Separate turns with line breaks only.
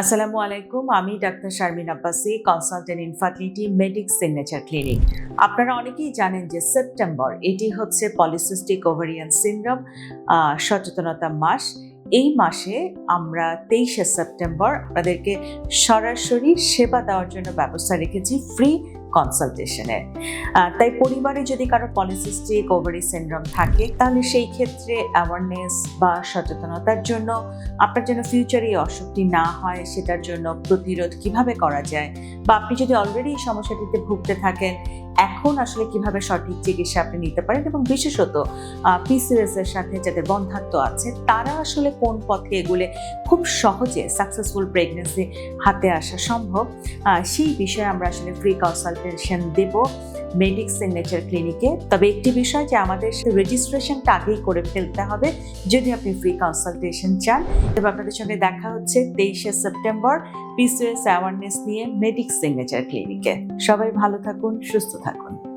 আসসালামু আলাইকুম, আমি doctor Sharmin Abbasi consultant infertility medic signature clinic আপনারা অনেকেই জানেন যে সেপ্টেম্বর, এটি হচ্ছে পলিসিস্টিক ওভারিয়ান সিনড্রোম সচেতনতা মাস। এই মাসে আমরা তেইশে সেপ্টেম্বর আপনাদেরকে সরাসরি সেবা দেওয়ার জন্য ব্যবস্থা রেখেছি ফ্রি কনসালটেশনের তাই পরিবারে যদি কারও পলিসিস্টিক ওভারি সিনড্রোম থাকে, তাহলে সেই ক্ষেত্রে অ্যাওয়ারনেস বা সচেতনতার জন্য, আপনার যেন ফিউচারে এই অসুখটি না হয়, সেটার জন্য প্রতিরোধ কীভাবে করা যায়? বা আপনি যদি অলরেডি এই সমস্যাটিতে ভুগতে থাকেন এখন আসলে কীভাবে সঠিক চিকিৎসা আপনি নিতে পারেন এবং বিশেষত পিসিএস এর সাথে যাদের বন্ধাত্ম আছে, তারা আসলে কোন পথে এগুলে খুব সহজে সাকসেসফুল প্রেগনেন্সি হাতে আসা সম্ভব? সেই বিষয়ে আমরা আসলে ফ্রি কনসালটেশন দেব মেডিক সিগনেচার ক্লিনিকে তবে একটি বিষয় যে আমাদের রেজিস্ট্রেশনটা আগেই করে ফেলতে হবে, যদি আপনি ফ্রি কনসালটেশন চান। তবে আপনাদের সঙ্গে দেখা হচ্ছে তেইশে সেপ্টেম্বর পিসিএস অ্যাওয়ারনেস নিয়ে মেডিক সিগনেচার ক্লিনিকে সবাই ভালো থাকুন, সুস্থ থাকুন।